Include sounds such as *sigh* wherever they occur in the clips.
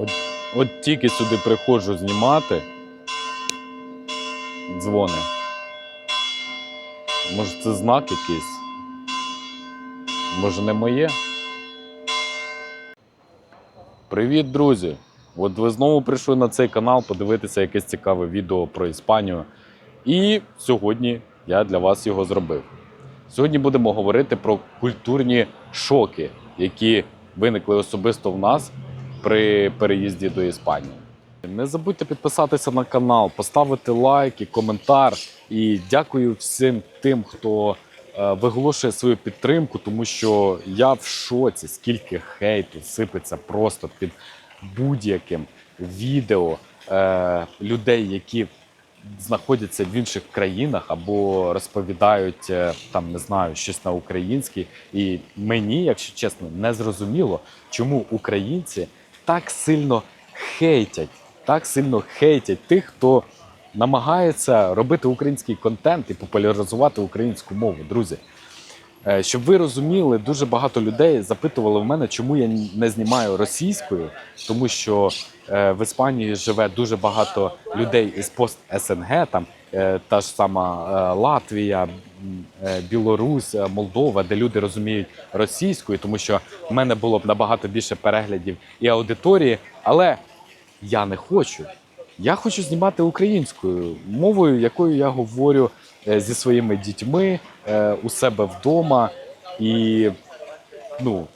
От, от тільки сюди приходжу знімати. Дзвони. Може, це знак якийсь? Може, не моє? Привіт, друзі! От ви знову прийшли на цей канал подивитися якесь цікаве відео про Іспанію. І сьогодні я для вас його зробив. Сьогодні будемо говорити про культурні шоки, які виникли особисто в нас при переїзді до Іспанії. Не забудьте підписатися на канал, поставити лайк і коментар. І дякую всім тим, хто е, виголошує свою підтримку, тому що я в шоці, скільки хейту сипеться просто під будь-яким відео е, людей, які знаходяться в інших країнах або розповідають е, там, не знаю, щось на українській. І мені, якщо чесно, не зрозуміло, чому українці так сильно хейтять, так сильно хейтять тих, хто намагається робити український контент і популяризувати українську мову, друзі. Е, Щоб ви розуміли, дуже багато людей запитували в мене, чому я не знімаю російською, тому що е, в Іспанії живе дуже багато людей із пост СНГ, там е, та ж сама Латвія, Білорусь, е, Молдова, де люди розуміють російською, тому що в мене було б набагато більше переглядів і аудиторії, але я не хочу. Я хочу знімати українською мовою, якою я говорю е, зі своїми дітьми е, у себе вдома. І ну,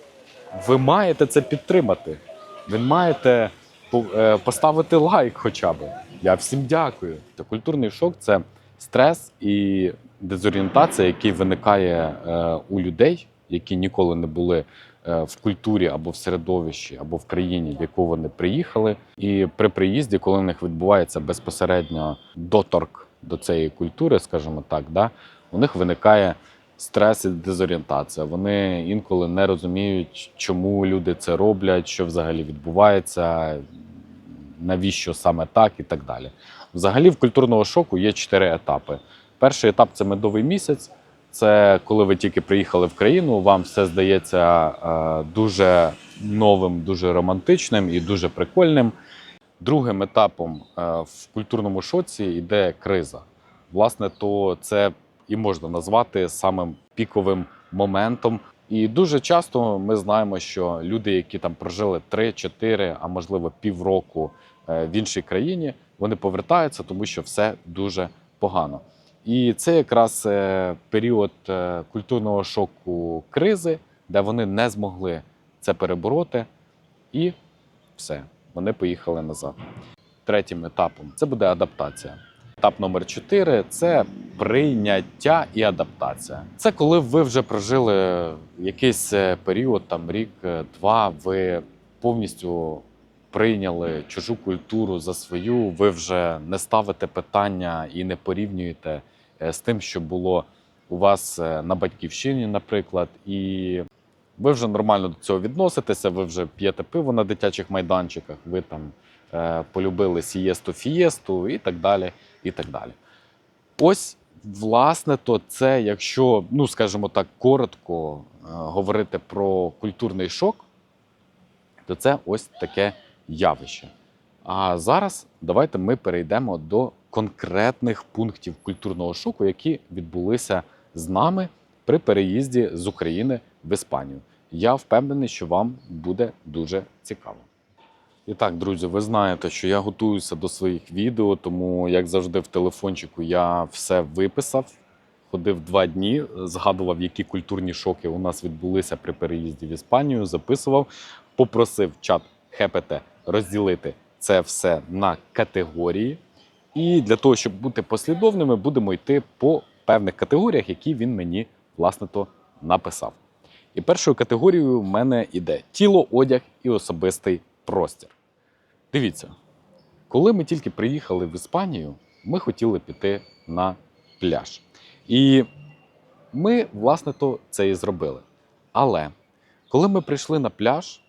ви маєте це підтримати. Ви маєте е, поставити лайк хоча б. Я всім дякую. Та культурний шок це стрес і дезорієнтація, який виникає е, у людей, які ніколи не були е, в культурі або в середовищі, або в країні, в яку вони приїхали. І при приїзді, коли в них відбувається безпосередньо доторк до цієї культури, скажімо так, да, у них виникає стрес і дезорієнтація. Вони інколи не розуміють, чому люди це роблять, що взагалі відбувається, навіщо саме так і так далі. Взагалі, в культурного шоку є чотири етапи. Перший етап це медовий місяць. Це коли ви тільки приїхали в країну, вам все здається е, дуже новим, дуже романтичним і дуже прикольним. Другим етапом е, в культурному шоці йде криза. Власне, то це і можна назвати самим піковим моментом. І дуже часто ми знаємо, що люди, які там прожили 3-4, а можливо півроку е, в іншій країні, вони повертаються, тому що все дуже погано. І це якраз е, період е, культурного шоку кризи, де вони не змогли це перебороти, і все, вони поїхали назад. Третім етапом це буде адаптація. Етап номер 4 це прийняття і адаптація. Це коли ви вже прожили якийсь е, період, там рік, е, два, ви повністю прийняли чужу культуру за свою, ви вже не ставите питання і не порівнюєте з тим, що було у вас е, на батьківщині, наприклад, і ви вже нормально до цього відноситеся, ви вже п'єте пиво на дитячих майданчиках, ви там е, полюбили сієсту, фієсту і так далі. І так далі. Ось, власне, то це, якщо, ну скажімо так, коротко е, говорити про культурний шок, то це ось таке явище. А зараз давайте ми перейдемо до конкретних пунктів культурного шоку, які відбулися з нами при переїзді з України в Іспанію. Я впевнений, що вам буде дуже цікаво. І так, друзі, ви знаєте, що я готуюся до своїх відео, тому, як завжди, в телефончику я все виписав. Ходив два дні, згадував, які культурні шоки у нас відбулися при переїзді в Іспанію, записував, попросив чат ХПТ розділити це все на категорії. І для того, щоб бути послідовними, будемо йти по певних категоріях, які він мені власне то написав. І першою категорією в мене йде тіло, одяг і особистий простір. Дивіться, коли ми тільки приїхали в Іспанію, ми хотіли піти на пляж. І ми, власне, то це і зробили. Але коли ми прийшли на пляж,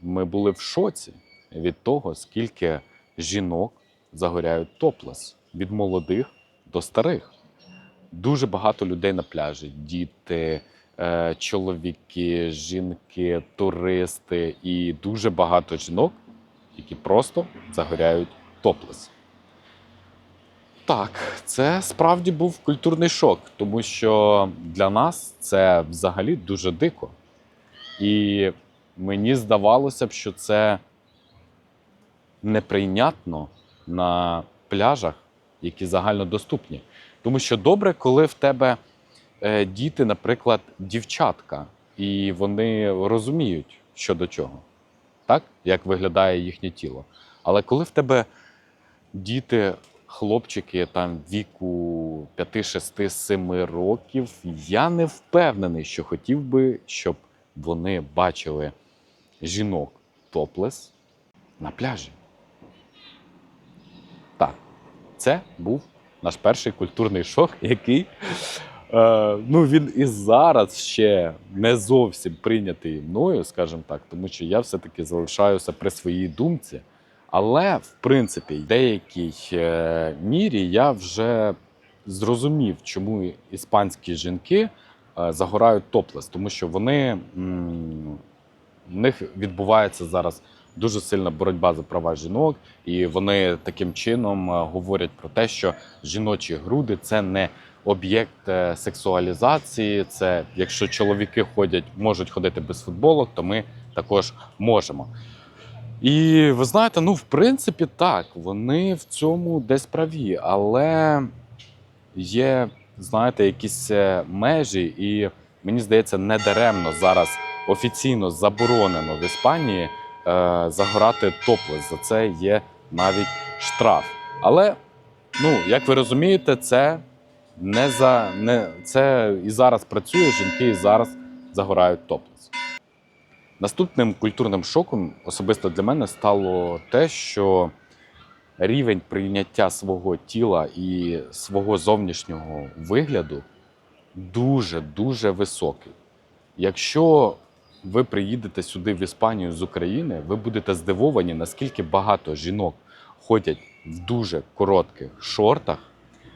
ми були в шоці від того, скільки жінок загоряють топлес від молодих до старих. Дуже багато людей на пляжі: діти, е, чоловіки, жінки, туристи і дуже багато жінок які просто загоряють топлес. Так, це справді був культурний шок, тому що для нас це взагалі дуже дико. І мені здавалося б, що це неприйнятно на пляжах, які загальнодоступні. Тому що добре, коли в тебе е, діти, наприклад, дівчатка, і вони розуміють, що до чого, так? як виглядає їхнє тіло. Але коли в тебе діти, хлопчики там віку 5, 6, 7 років, я не впевнений, що хотів би, щоб вони бачили жінок топлес на пляжі. Так, це був наш перший культурний шок, який е, ну, він і зараз ще не зовсім прийнятий мною, скажімо так, тому що я все-таки залишаюся при своїй думці. Але, в принципі, в деякій е, мірі я вже зрозумів, чому іспанські жінки е, загорають топлес, тому що вони м, в них відбувається зараз дуже сильна боротьба за права жінок, і вони таким чином е, говорять про те, що жіночі груди це не об'єкт е, сексуалізації. Це якщо чоловіки ходять, можуть ходити без футболок, то ми також можемо. І ви знаєте, ну в принципі, так, вони в цьому десь праві, але є, знаєте, якісь е, межі, і мені здається, недаремно зараз офіційно заборонено в Іспанії загорати топлес. За це є навіть штраф. Але, ну, як ви розумієте, це не за не це і зараз працює. Жінки і зараз загорають топлес. Наступним культурним шоком особисто для мене стало те, що рівень прийняття свого тіла і свого зовнішнього вигляду дуже дуже високий. Якщо ви приїдете сюди в Іспанію з України, ви будете здивовані, наскільки багато жінок ходять в дуже коротких шортах,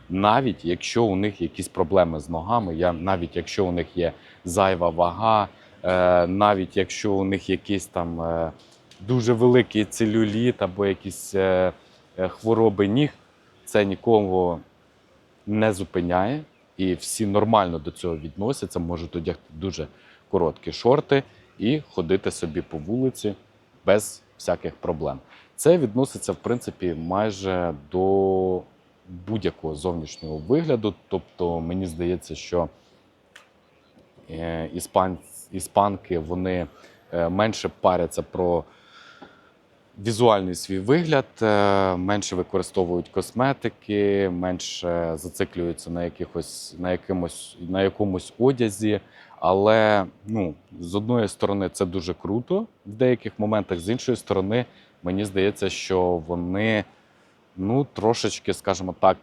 навіть якщо у них якісь проблеми з ногами, я, навіть якщо у них є зайва вага, е, навіть якщо у них якийсь там е, дуже великий целюліт або якісь е, хвороби ніг, це нікого не зупиняє. І всі нормально до цього відносяться, можуть одягти дуже короткі шорти і ходити собі по вулиці без всяких проблем. Це відноситься, в принципі, майже до будь-якого зовнішнього вигляду. Тобто, мені здається, що е, іспан, іспанки вони е, менше паряться про візуальний свій вигляд, е, менше використовують косметики, менше зациклюються на якихось на якимось на якомусь одязі. Але ну, з одної сторони це дуже круто в деяких моментах, з іншої сторони, мені здається, що вони ну, трошечки, скажімо так,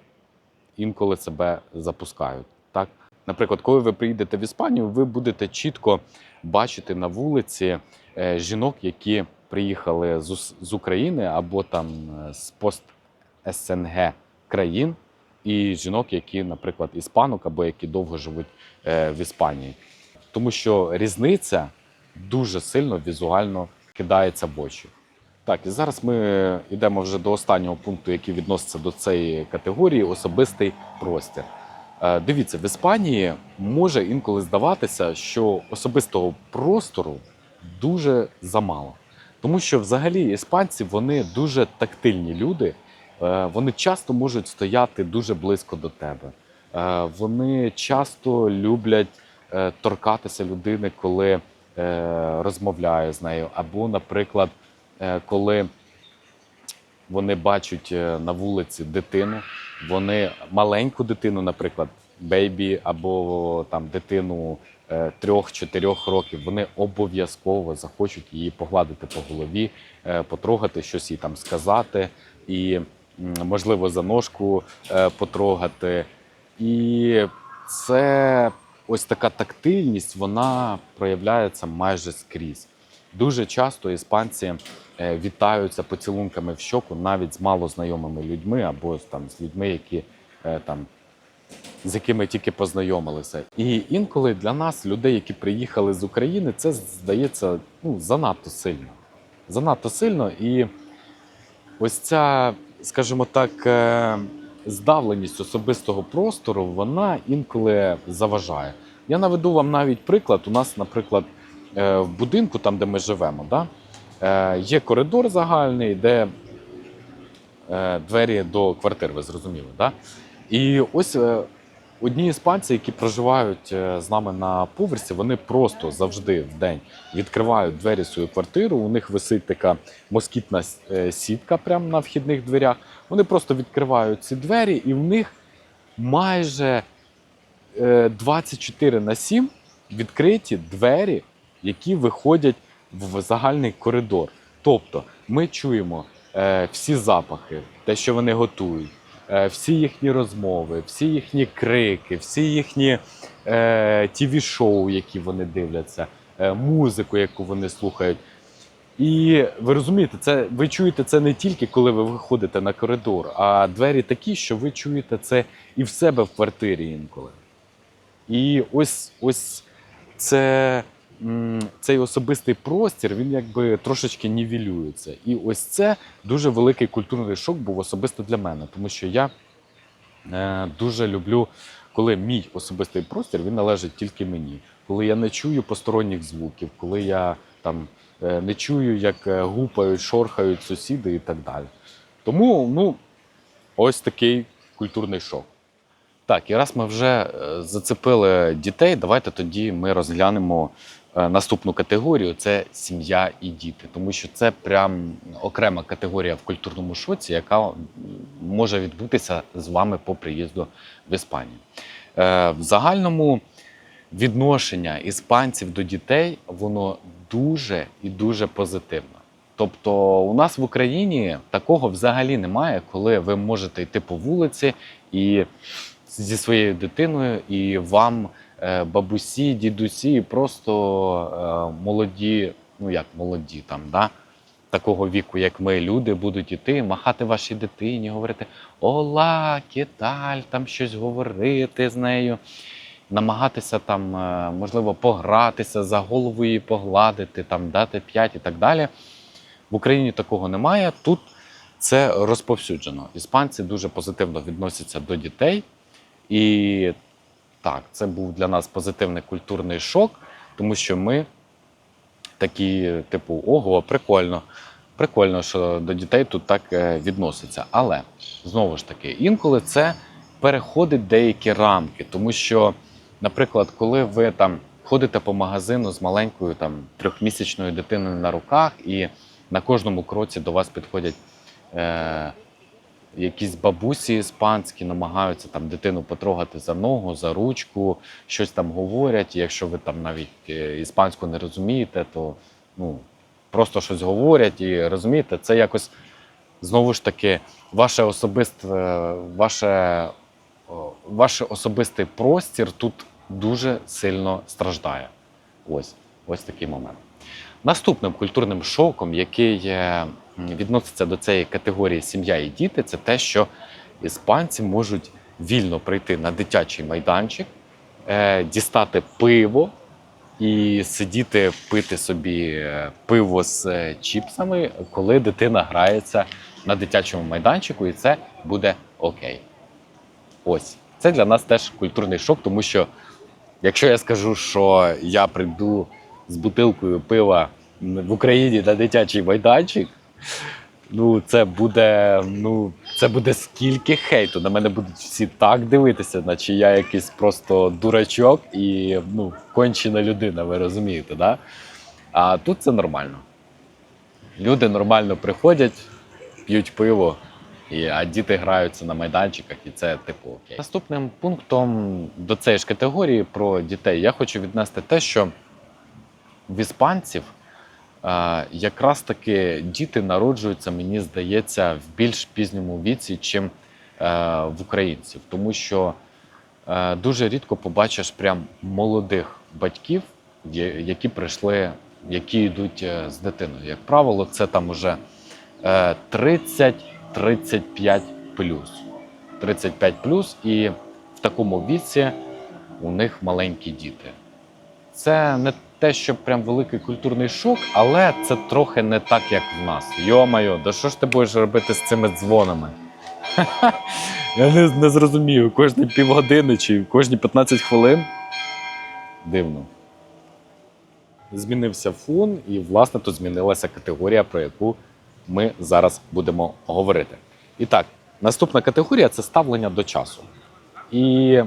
інколи себе запускають. Так? Наприклад, коли ви приїдете в Іспанію, ви будете чітко бачити на вулиці е, жінок, які приїхали з, з України або там е, з пост СНГ країн, і жінок, які, наприклад, іспанок або які довго живуть е, в Іспанії. Тому що різниця дуже сильно візуально кидається в очі. Так, і зараз ми йдемо вже до останнього пункту, який відноситься до цієї категорії особистий простір. Е, Дивіться, в Іспанії може інколи здаватися, що особистого простору дуже замало. Тому що взагалі іспанці вони дуже тактильні люди, Е, вони часто можуть стояти дуже близько до тебе. Е, Вони часто люблять е, торкатися людини, коли розмовляє з нею, або, наприклад, коли вони бачать на вулиці дитину, вони маленьку дитину, наприклад, бейбі або там дитину трьох-чотирьох років, вони обов'язково захочуть її погладити по голові, е, потрогати, щось їй там сказати, і можливо за ножку е, потрогати. І це ось така тактильність, вона проявляється майже скрізь. Дуже часто іспанці е, вітаються поцілунками в щоку навіть з малознайомими людьми або там, з людьми, які е, там. З якими тільки познайомилися, і інколи для нас, людей, які приїхали з України, це здається ну занадто сильно. Занадто сильно, і ось ця, скажімо так, е, здавленість особистого простору, вона інколи заважає. Я наведу вам навіть приклад. У нас, наприклад, е, в будинку, там, де ми живемо, да, е, є коридор загальний, де двері до квартир, ви зрозуміли. Да? І ось одні іспанці, які проживають е, з нами на поверсі, вони просто завжди в день відкривають двері свою квартиру. У них висить така москітна е, сітка прямо на вхідних дверях. Вони просто відкривають ці двері, і в них майже е, 24 на 7 відкриті двері, які виходять в загальний коридор. Тобто ми чуємо е, всі запахи, те, що вони готують, е, всі їхні розмови, всі їхні крики, всі їхні е, тіві-шоу, які вони дивляться, е, музику, яку вони слухають. І ви розумієте, це ви чуєте це не тільки коли ви виходите на коридор, а двері такі, що ви чуєте це і в себе в квартирі інколи. І ось ось це, цей особистий простір, він якби трошечки нівелюється. І ось це дуже великий культурний шок був особисто для мене, тому що я е, дуже люблю, коли мій особистий простір він належить тільки мені. Коли я не чую посторонніх звуків, коли я там е, не чую, як е, гупають, шорхають сусіди і так далі. Тому ну, ось такий культурний шок. Так, і раз ми вже зацепили дітей, давайте тоді ми розглянемо наступну категорію це сім'я і діти. Тому що це прям окрема категорія в культурному шоці, яка може відбутися з вами по приїзду в Іспанію. Е, В загальному відношення іспанців до дітей воно дуже і дуже позитивне. Тобто у нас в Україні такого взагалі немає, коли ви можете йти по вулиці і зі своєю дитиною, і вам е, бабусі, дідусі, просто е, молоді, ну як молоді там, да? такого віку, як ми, люди, будуть іти, махати вашій дитині, говорити Ола, кіталь, там щось говорити з нею, намагатися там, е, можливо, погратися, за голову її погладити, там, дати п'ять і так далі. В Україні такого немає. Тут це розповсюджено. Іспанці дуже позитивно відносяться до дітей. І так, це був для нас позитивний культурний шок, тому що ми такі, типу, ого, прикольно. Прикольно, що до дітей тут так е, відносяться. Але знову ж таки, інколи це переходить деякі рамки, тому що, наприклад, коли ви там ходите по магазину з маленькою там трьохмісячною дитиною на руках, і на кожному кроці до вас підходять е, якісь бабусі іспанські, намагаються там дитину потрогати за ногу, за ручку, щось там говорять. Якщо ви там навіть е, іспанську не розумієте, то ну, просто щось говорять і розумієте, це якось знову ж таки ваше особисте, ваше, ваш особистий простір тут дуже сильно страждає. Ось, ось такий момент. Наступним культурним шоком, який е, відноситься до цієї категорії сім'я і діти, це те, що іспанці можуть вільно прийти на дитячий майданчик, е, дістати пиво і сидіти пити собі е, пиво з чіпсами, коли дитина грається на дитячому майданчику, і це буде окей. Ось це для нас теж культурний шок, тому що якщо я скажу, що я прийду з бутилкою пива в Україні на дитячий майданчик, ну це буде, ну, це буде скільки хейту. На мене будуть всі так дивитися, наче я якийсь просто дурачок і ну, кончена людина, ви розумієте, да? А тут це нормально. Люди нормально приходять, п'ють пиво, і, а діти граються на майданчиках, і це типу окей. Наступним пунктом до цієї ж категорії про дітей я хочу віднести те, що в іспанців е, якраз таки діти народжуються, мені здається, в більш пізньому віці, чим е, в українців. Тому що е, дуже рідко побачиш прям молодих батьків, які прийшли, які йдуть з дитиною. Як правило, це там уже е, 30-35 плюс. 35 плюс, і в такому віці у них маленькі діти. Це не те, що прям великий культурний шок, але це трохи не так, як в нас. Йо-майо, да що ж ти будеш робити з цими дзвонами? *laughs* Я не, не зрозумію, кожні півгодини чи кожні 15 хвилин. Дивно. Змінився фон, і, власне, тут змінилася категорія, про яку ми зараз будемо говорити. І так, наступна категорія це ставлення до часу. І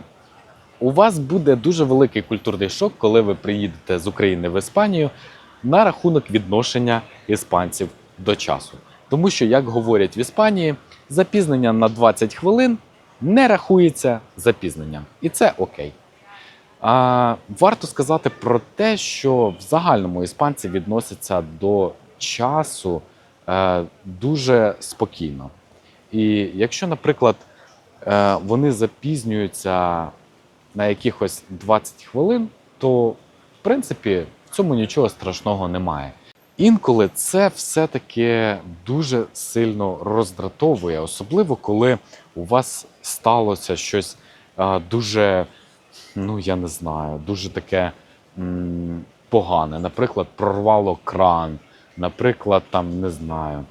у вас буде дуже великий культурний шок, коли ви приїдете з України в Іспанію на рахунок відношення іспанців до часу. Тому що, як говорять в Іспанії, запізнення на 20 хвилин не рахується запізненням. І це окей. А, варто сказати про те, що в загальному іспанці відносяться до часу е, дуже спокійно. І якщо, наприклад, е, вони запізнюються на якихось 20 хвилин, то в принципі в цьому нічого страшного немає. Інколи це все-таки дуже сильно роздратовує, особливо коли у вас сталося щось дуже, ну я не знаю, дуже таке м, погане. Наприклад, прорвало кран, наприклад, там не знаю,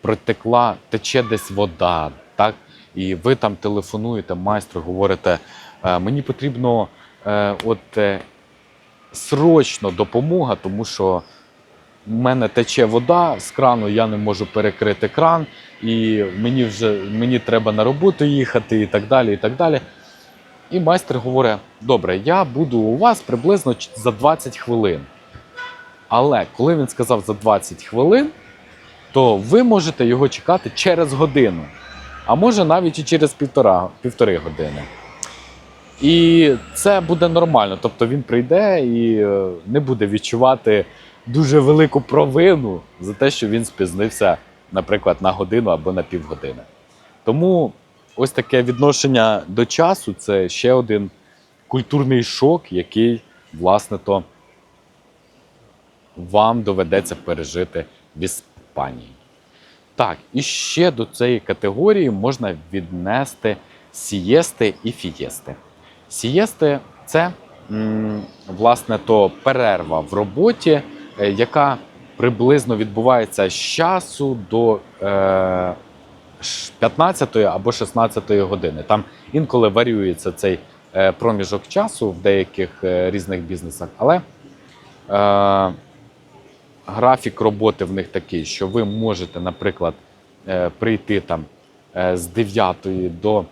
протекла, тече десь вода, так? І ви там телефонуєте майстру, говорите, «Е, мені потрібно е, от е, срочно допомога, тому що в мене тече вода з крану, я не можу перекрити кран, і мені вже мені треба на роботу їхати, і так далі. І так далі. І майстер говорить: добре, я буду у вас приблизно за 20 хвилин. Але коли він сказав за 20 хвилин, то ви можете його чекати через годину, а може навіть і через півтора, півтори години. І це буде нормально. Тобто він прийде і е, не буде відчувати дуже велику провину за те, що він спізнився, наприклад, на годину або на півгодини. Тому ось таке відношення до часу це ще один культурний шок, який, власне, то вам доведеться пережити в Іспанії. Так, і ще до цієї категорії можна віднести сієсти і фієсти. Сієсти це власне то перерва в роботі, е, яка приблизно відбувається з часу до е, 15 або 16 години. Там інколи варіюється цей е, проміжок часу в деяких е, різних бізнесах, але е, графік роботи в них такий, що ви можете, наприклад, е, прийти там е, з 9 до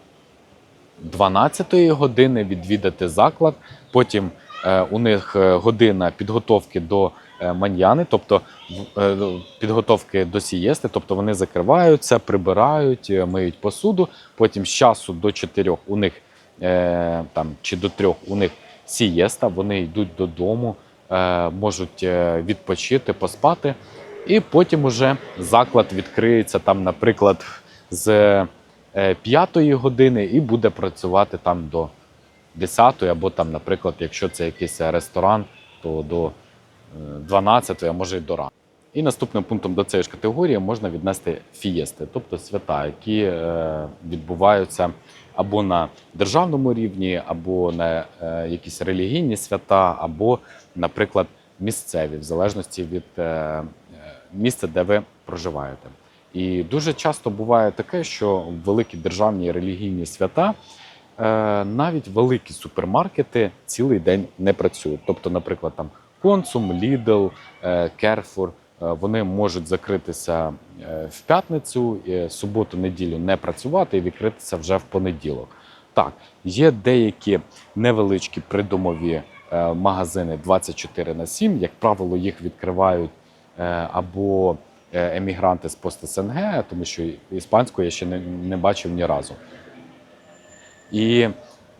12 години, відвідати заклад. Потім е, у них е, година підготовки до е, маньяни, тобто підготовки до сієсти, тобто вони закриваються, прибирають, миють посуду. Потім з часу до 4 у них там чи до 3 у них сієста, вони йдуть додому, можуть відпочити, поспати. І потім уже заклад відкриється там, наприклад, з 5 години і буде працювати там до 10 або там, наприклад, якщо це якийсь ресторан, то до е, 12, а може й до ранку. І наступним пунктом до цієї ж категорії можна віднести фієсти, тобто свята, які е, відбуваються або на державному рівні, або на е, якісь релігійні свята, або, наприклад, місцеві, в залежності від е, е, місця, де ви проживаєте. І дуже часто буває таке, що великі державні релігійні свята е, навіть великі супермаркети цілий день не працюють. Тобто, наприклад, там Консум, Лідл, Керфур. Вони можуть закритися е, в п'ятницю, е, суботу, неділю не працювати і відкритися вже в понеділок. Так, є деякі невеличкі придомові е, магазини 24 на 7. Як правило, їх відкривають е, або е, емігранти з пост СНГ, тому що іспанську я ще не, не бачив ні разу. І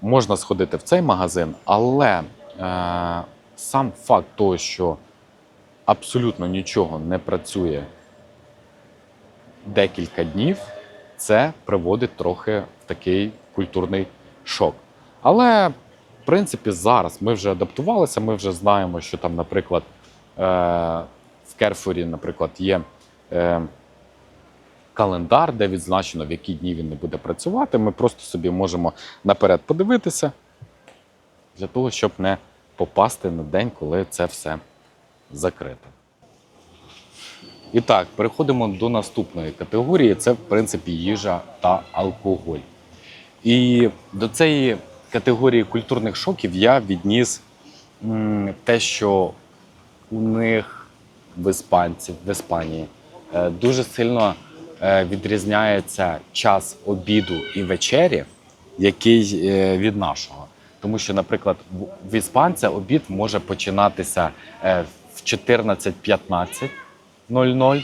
можна сходити в цей магазин, але е, сам факт того, що абсолютно нічого не працює декілька днів, це приводить трохи в такий культурний шок. Але, в принципі, зараз ми вже адаптувалися, ми вже знаємо, що там, наприклад, е, в Керфурі, наприклад, є. Е, календар, де відзначено, в які дні він не буде працювати. Ми просто собі можемо наперед подивитися для того, щоб не попасти на день, коли це все закрите. І так, переходимо до наступної категорії. Це, в принципі, їжа та алкоголь. І до цієї категорії культурних шоків я відніс те, що у них в іспанців, в Іспанії дуже сильно е, відрізняється час обіду і вечері, який е, від нашого. Тому що, наприклад, в- іспанця обід може починатися е, в 14.15.00,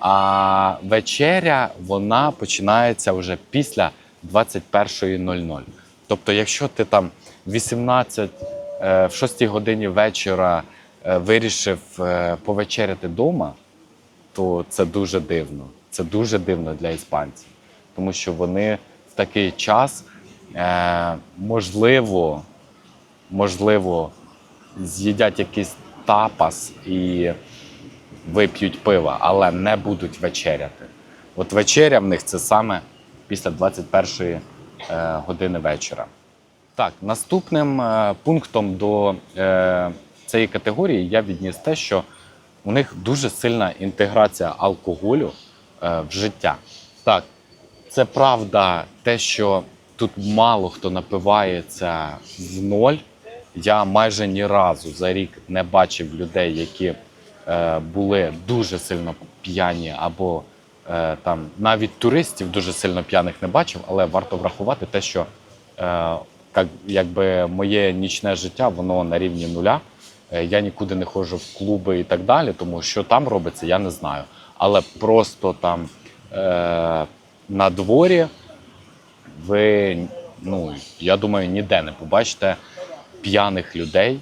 а вечеря вона починається вже після 21.00. Тобто, якщо ти там 18 е, в 6 годині вечора е, вирішив е, повечеряти вдома, то це дуже дивно. Це дуже дивно для іспанців, тому що вони в такий час е, можливо, можливо, з'їдять якийсь тапас і вип'ють пива, але не будуть вечеряти. От вечеря в них це саме після 21 е, години вечора. Так, наступним е, пунктом до е, цієї категорії я відніс те, що у них дуже сильна інтеграція алкоголю е, в життя. Так, це правда, те, що тут мало хто напивається в ноль. Я майже ні разу за рік не бачив людей, які е, були дуже сильно п'яні, або е, там навіть туристів дуже сильно п'яних не бачив, але варто врахувати те, що е, як, якби моє нічне життя воно на рівні нуля. Е, Я нікуди не ходжу в клуби і так далі, тому що там робиться, я не знаю. Але просто там е, на дворі ви, ну, я думаю, ніде не побачите п'яних людей.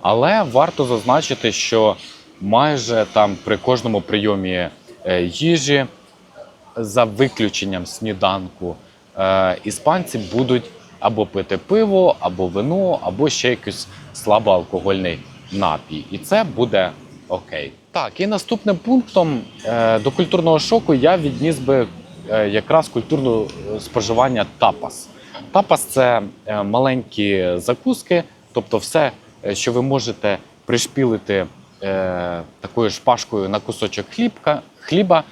Але варто зазначити, що майже там при кожному прийомі е, їжі, за виключенням сніданку, е, іспанці будуть або пити пиво, або вино, або ще якийсь слабоалкогольний напій. І це буде окей. Так, і наступним пунктом е, до культурного шоку я відніс би е, якраз культурне споживання тапас. Тапас це е, маленькі закуски, тобто все, що ви можете пришпілити такою шпажкою на кусочок хлібка, хліба,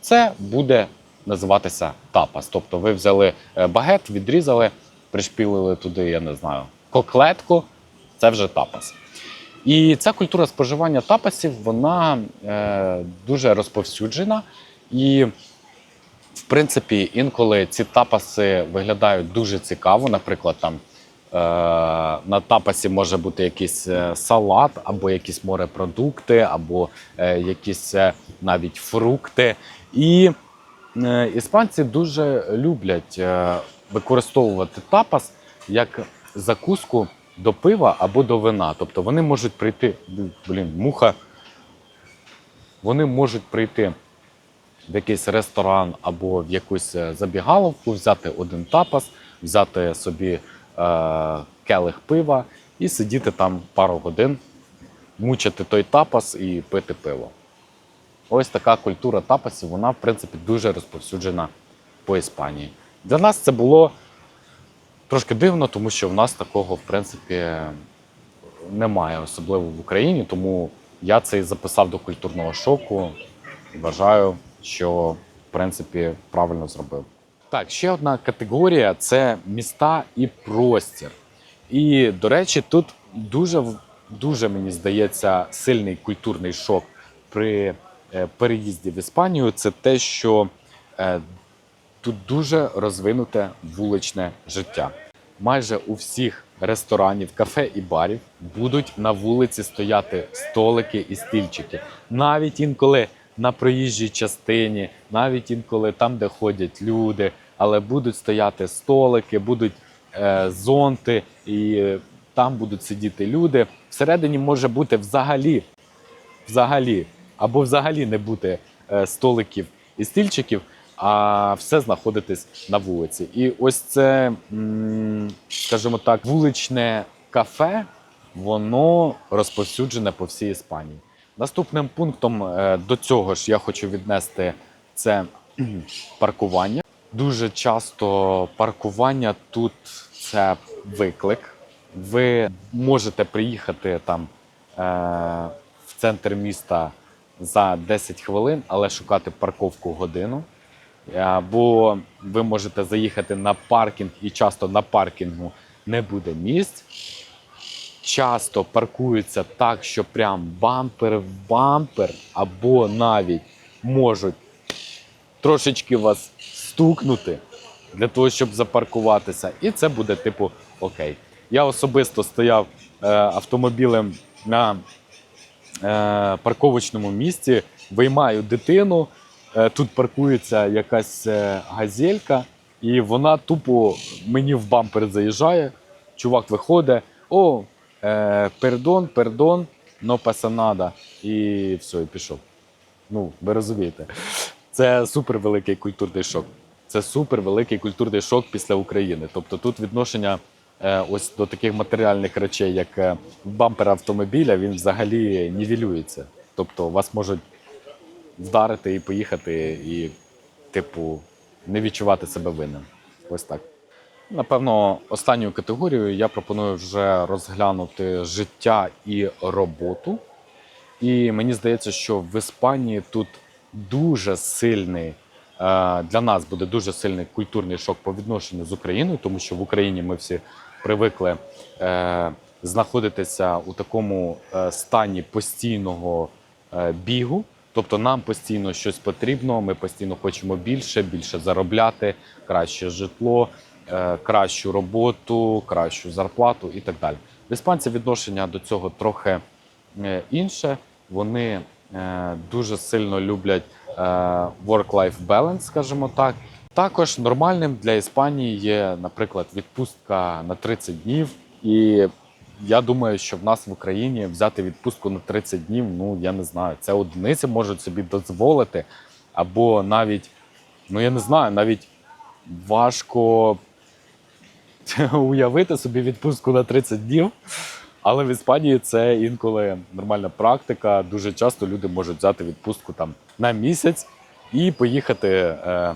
це буде називатися тапас. Тобто ви взяли багет, відрізали, пришпілили туди, я не знаю, коклетку, це вже тапас. І ця культура споживання тапасів, вона е, дуже розповсюджена. І, в принципі, інколи ці тапаси виглядають дуже цікаво. Наприклад, там е, на тапасі може бути якийсь е, салат, або якісь морепродукти, або е, якісь е, навіть фрукти. І е, іспанці дуже люблять е, використовувати тапас як закуску до пива або до вина. Тобто вони можуть прийти, блін, муха. Вони можуть прийти в якийсь ресторан або в якусь е, забігаловку, взяти один тапас, взяти собі е, келих пива і сидіти там пару годин, мучити той тапас і пити пиво. Ось така культура тапасів, вона, в принципі, дуже розповсюджена по Іспанії. Для нас це було трошки дивно, тому що в нас такого, в принципі, немає, особливо в Україні. Тому я це і записав до культурного шоку. Вважаю, що в принципі правильно зробив. Так, ще одна категорія це міста і простір. І, до речі, тут дуже, дуже мені здається, сильний культурний шок при е, переїзді в Іспанію. Це те, що е, тут дуже розвинуте вуличне життя. Майже у всіх ресторанів, кафе і барів будуть на вулиці стояти столики і стільчики. Навіть інколи на проїжджій частині, навіть інколи там, де ходять люди, але будуть стояти столики, будуть е, зонти, і там будуть сидіти люди. Всередині може бути взагалі, взагалі, або взагалі не бути е, столиків і стільчиків, а все знаходитись на вулиці. І ось це, скажімо так, вуличне кафе, воно розповсюджене по всій Іспанії. Наступним пунктом е, до цього ж я хочу віднести це паркування. Дуже часто паркування тут це виклик, ви можете приїхати там е, в центр міста за 10 хвилин, але шукати парковку годину. Або ви можете заїхати на паркінг, і часто на паркінгу не буде місць. Часто паркуються так, що прям бампер в бампер, або навіть можуть трошечки вас стукнути для того, щоб запаркуватися. І це буде типу окей. Я особисто стояв е, автомобілем на е, парковочному місці, виймаю дитину. Е, тут паркується якась е, газелька, і вона тупо мені в бампер заїжджає. Чувак виходить: о, е, пердон, пердон, но пасанада. І все, і пішов. Ну, ви розумієте. Це супер великий культурний шок. Це супер великий культурний шок після України. Тобто тут відношення е, ось до таких матеріальних речей, як е, бампер автомобіля, він взагалі нівелюється. Тобто вас можуть вдарити і поїхати, і, типу, не відчувати себе винним. Ось так. Напевно, останньою категорією я пропоную вже розглянути життя і роботу. І мені здається, що в Іспанії тут дуже сильний е, для нас буде дуже сильний культурний шок по відношенню з Україною, тому що в Україні ми всі привикли е, знаходитися у такому е, стані постійного бігу. Тобто нам постійно щось потрібно, ми постійно хочемо більше, більше заробляти, краще житло, е, кращу роботу, кращу зарплату і так далі. В іспанців відношення до цього трохи е, інше. Вони е, дуже сильно люблять work-life balance, скажімо так. Також нормальним для Іспанії є, наприклад, відпустка на 30 днів. І я думаю, що в нас в Україні взяти відпустку на 30 днів, ну я не знаю, це одиниці можуть собі дозволити, або навіть, ну я не знаю, навіть важко *laughs* уявити собі відпустку на 30 днів. Але в Іспанії це інколи нормальна практика. Дуже часто люди можуть взяти відпустку там на місяць і поїхати е,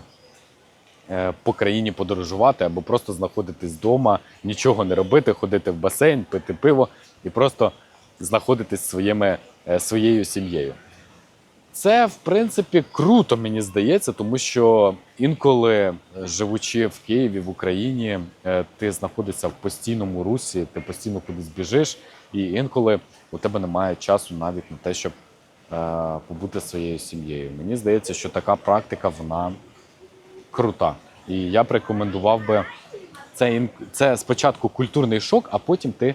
по країні подорожувати або просто знаходитись вдома, нічого не робити, ходити в басейн, пити пиво і просто знаходитись своїми, е, своєю сім'єю. Це, в принципі, круто, мені здається, тому що інколи, е, живучи в Києві, в Україні, е, ти знаходишся в постійному русі, ти постійно кудись біжиш, і інколи у тебе немає часу навіть на те, щоб е, побути своєю сім'єю. Мені здається, що така практика вона крута. І я б рекомендував би це, це спочатку культурний шок, а потім ти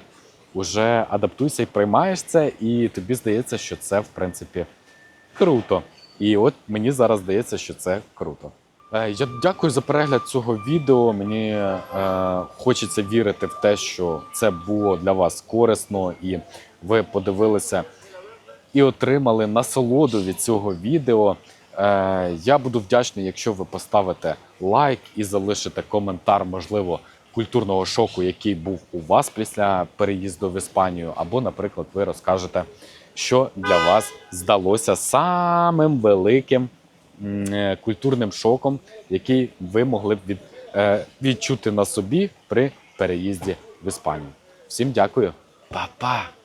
вже адаптуєшся і приймаєш це, і тобі здається, що це в принципі круто. І от мені зараз здається, що це круто. Е, Я дякую за перегляд цього відео. Мені е, хочеться вірити в те, що це було для вас корисно, і ви подивилися і отримали насолоду від цього відео. Е, я буду вдячний, якщо ви поставите лайк і залишите коментар, можливо, культурного шоку, який був у вас після переїзду в Іспанію, або, наприклад, ви розкажете, що для вас здалося самим великим е, культурним шоком, який ви могли б е, відчути на собі при переїзді в Іспанію. Всім дякую, Па-па!